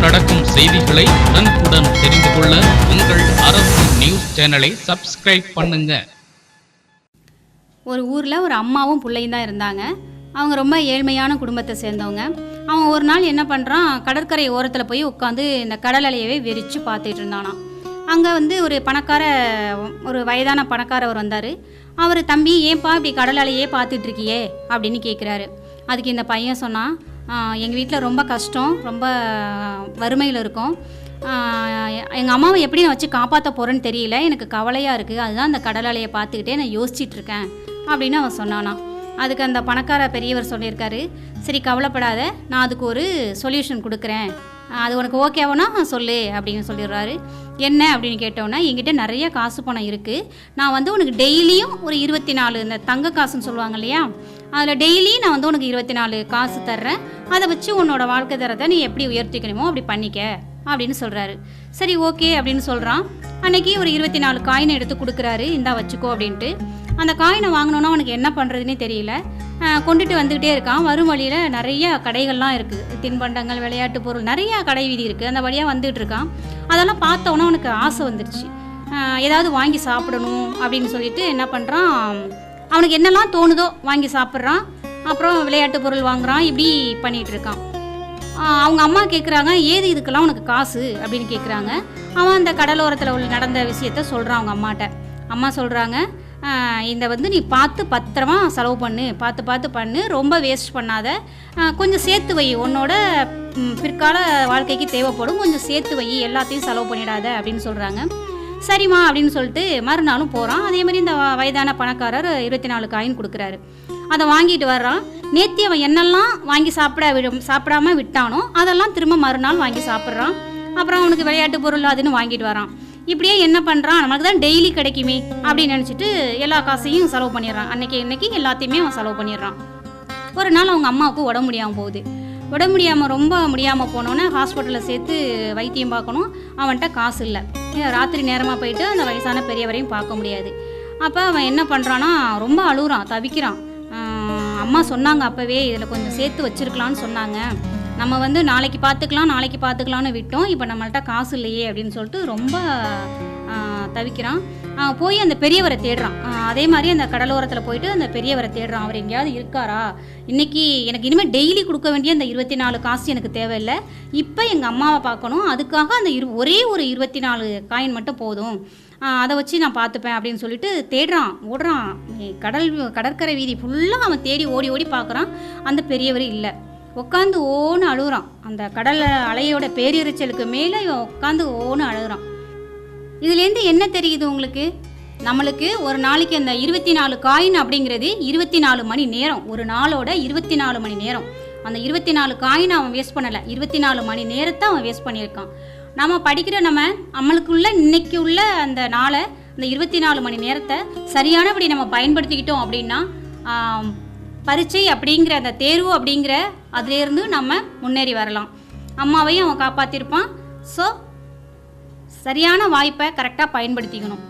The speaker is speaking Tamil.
நாடெங்கும் நடக்கும் செய்திகளை உடனுக்குடன் தெரிந்து கொள்ள உங்கள் அரசு நியூஸ் சேனலை சப்ஸ்கிரைப் பண்ணுங்க. ஒரு ஊரில் ஒரு அம்மாவும் பிள்ளையும் தான் இருந்தாங்க. அவங்க ரொம்ப ஏழ்மையான குடும்பத்தை சேர்ந்தவங்க. அவன் ஒரு நாள் என்ன பண்ணுறான் கடற்கரை ஓரத்தில் போய் உட்காந்து இந்த கடல் அலையவே வெறிச்சு பார்த்துட்டு இருந்தானா அங்கே வந்து ஒரு பணக்கார ஒரு வயதான பணக்காரவர் வந்தார். அவர் தம்பி ஏன்பா இப்படி கடல் அலையே பார்த்துட்டு இருக்கியே? அப்படின்னு கேட்குறாரு அதுக்கு இந்த பையன் சொன்னான் எங்கள் வீட்டில் ரொம்ப கஷ்டம் ரொம்ப வறுமையில் இருக்கோம். எங்கள் அம்மாவை எப்படி நான் வச்சு காப்பாற்ற போகிறேன்னு தெரியல. எனக்கு கவலையாக இருக்குது அதுதான் அந்த கடல் அலையை பார்த்துக்கிட்டே நான் யோசிச்சிட்ருக்கேன் அப்படின்னு அவன் சொன்னானா. அதுக்கு அந்த பணக்கார பெரியவர் சொல்லியிருக்காரு. சரி கவலைப்படாத. நான் அதுக்கு ஒரு சொல்யூஷன் கொடுக்குறேன். அது உனக்கு ஓகேவானா சொல்லு அப்படின்னு சொல்லிடுறாரு. என்ன? அப்படின்னு கேட்டோன்னா என்கிட்ட நிறைய காசு பணம் இருக்குது நான் வந்து உனக்கு டெய்லியும் ஒரு இருபத்தி நாலு இந்த தங்க காசுன்னு சொல்லுவாங்க இல்லையா? அதில் டெய்லியும் நான் வந்து உனக்கு இருபத்தி நாலு காசு தர்றேன். அதை வச்சு உன்னோட வாழ்க்கை தரத்தை நீ எப்படி உயர்த்திக்கணுமோ அப்படி பண்ணிக்க அப்படின்னு சொல்கிறாரு சரி ஓகே அப்படின்னு சொல்கிறான் அன்னைக்கு ஒரு இருபத்தி நாலு காயினை எடுத்து கொடுக்குறாரு. இந்தா வச்சுக்கோ அப்படின்ட்டு. அந்த காயினை வாங்கினோன்னா அவனுக்கு என்ன பண்ணுறதுனே தெரியல. கொண்டுட்டு வந்துக்கிட்டே இருக்கான். வரும் வழியில் நிறைய கடைகள்லாம் இருக்குது தின்பண்டங்கள் விளையாட்டு பொருள் நிறையா கடை வீதி இருக்குது அந்த வழியாக வந்துட்டு இருக்கான். அதெல்லாம் பார்த்தோன்னே அவனுக்கு ஆசை வந்துடுச்சு ஏதாவது வாங்கி சாப்பிடணும் அப்படின்னு சொல்லிட்டு என்ன பண்ணுறான் அவனுக்கு என்னெல்லாம் தோணுதோ வாங்கி சாப்பிட்றான். அப்புறம் விளையாட்டு பொருள் வாங்குறான் இப்படி பண்ணிகிட்டு இருக்கான். அவங்க அம்மா கேட்குறாங்க ஏது இதுக்கெல்லாம் உனக்கு காசு? அப்படின்னு கேட்குறாங்க அவன் அந்த கடலோரத்தில் உள்ள நடந்த விஷயத்த சொல்கிறான் அவங்க அம்மாட்ட. அம்மா சொல்கிறாங்க இந்த வந்து நீ பார்த்து பத்திரமா செலவு பண்ணு பார்த்து பார்த்து பண்ணு ரொம்ப வேஸ்ட் பண்ணாத. கொஞ்சம் சேர்த்து வை உன்னோட பிற்கால வாழ்க்கைக்கு தேவைப்படும் கொஞ்சம் சேர்த்து வை எல்லாத்தையும் செலவு பண்ணிடாத அப்படின்னு சொல்கிறாங்க சரிம்மா அப்படின்னு சொல்லிட்டு மறுநாளும் போகிறான் அதே மாதிரி இந்த வ- வயதான பணக்காரர் இருபத்தி நாலு காயின் கொடுக்குறாரு. அதை வாங்கிட்டு வர்றான். நேத்தி அவன் என்னெல்லாம் வாங்கி சாப்பிட விடும் சாப்பிடாம விட்டானோ அதெல்லாம் திரும்ப மறுநாள் வாங்கி சாப்பிட்றான். அப்புறம் அவனுக்கு விளையாட்டு பொருள் அதுன்னு வாங்கிட்டு வரான். இப்படியே என்ன பண்ணுறான் நமக்கு தான் டெய்லி கிடைக்குமே அப்படின்னு நினச்சிட்டு எல்லா காசையும் செலவு பண்ணிடுறான். அன்னைக்கு இன்னைக்கு எல்லாத்தையுமே அவன் செலவு பண்ணிடுறான். ஒரு நாள் அவங்க அம்மாவுக்கு உடம்பு முடியாமல் போகுது. உடம்பு முடியாமல் ரொம்ப முடியாமல் போனோன்னே ஹாஸ்பிட்டலில் சேர்த்து வைத்தியம் பார்க்கணும். அவன்கிட்ட காசு இல்லை. ராத்திரி நேரமாக போயிட்டு அந்த வயசான பெரியவரையும் பார்க்க முடியாது. அப்போ அவன் என்ன பண்ணுறான்னா ரொம்ப அழுகுறான் தவிக்கிறான். அம்மா சொன்னாங்க அப்போவே இதில் கொஞ்சம் சேர்த்து வச்சுருக்கலான்னு சொன்னாங்க. நம்ம வந்து நாளைக்கு பார்த்துக்கலாம் நாளைக்கு பார்த்துக்கலான்னு விட்டோம். இப்போ நம்மள்ட்ட காசு இல்லையே அப்படின்னு சொல்லிட்டு ரொம்ப தவிக்கிறான். போய் அந்த பெரியவரை தேடுறான். அதே மாதிரி அந்த கடலோரத்தில் போயிட்டு அந்த பெரியவரை தேடுறான். அவர் எங்கேயாவது இருக்காரா? இன்னைக்கு எனக்கு இனிமேல் டெய்லி கொடுக்க வேண்டிய அந்த இருபத்தி நாலு காசு எனக்கு தேவையில்லை. இப்போ எங்கள் அம்மாவை பார்க்கணும். அதுக்காக அந்த இரு ஒரே ஒரு இருபத்தி நாலு காயின் மட்டும் போதும். அதை வச்சு நான் பார்த்துப்பேன் அப்படின்னு சொல்லிட்டு தேடுறான் ஓடுறான். கடல் கடற்கரை வீதி ஃபுல்லாக அவன் தேடி ஓடி ஓடி பார்க்குறான். அந்த பெரியவர் இல்லை. உட்காந்து ஓன்னு அழுகுறான். அந்த கடல் அலையோட பேரிரைச்சலுக்கு மேலே இவன் உட்காந்து ஓன்னு அழுகுறான். இதுலேருந்து என்ன தெரியுது உங்களுக்கு? நம்மளுக்கு ஒரு நாளைக்கு அந்த இருபத்தி நாலு காயின் அப்படிங்கிறது இருபத்தி நாலு மணி நேரம். ஒரு நாளோட இருபத்தி நாலு மணி நேரம். அந்த இருபத்தி நாலு காயினை அவன் வேஸ்ட் பண்ணலை. இருபத்தி நாலு மணி நேரத்தை அவன் வேஸ்ட் பண்ணியிருக்கான். நம்ம படிக்கிற நம்ம நம்மளுக்குள்ள இன்னைக்கு உள்ள அந்த நாளை அந்த இருபத்தி நாலு மணி நேரத்தை சரியானபடி நம்ம பயன்படுத்திக்கிட்டோம் அப்படின்னா பரீட்சை அப்படிங்கிற அந்த தேர்வு அப்படிங்கிற அதுலேருந்து நம்ம முன்னேறி வரலாம். அம்மாவையும் அவன் காப்பாற்றிருப்பான் ஸோ சரியான வாய்ப்பை கரெக்டாக பயன்படுத்திக்கணும்.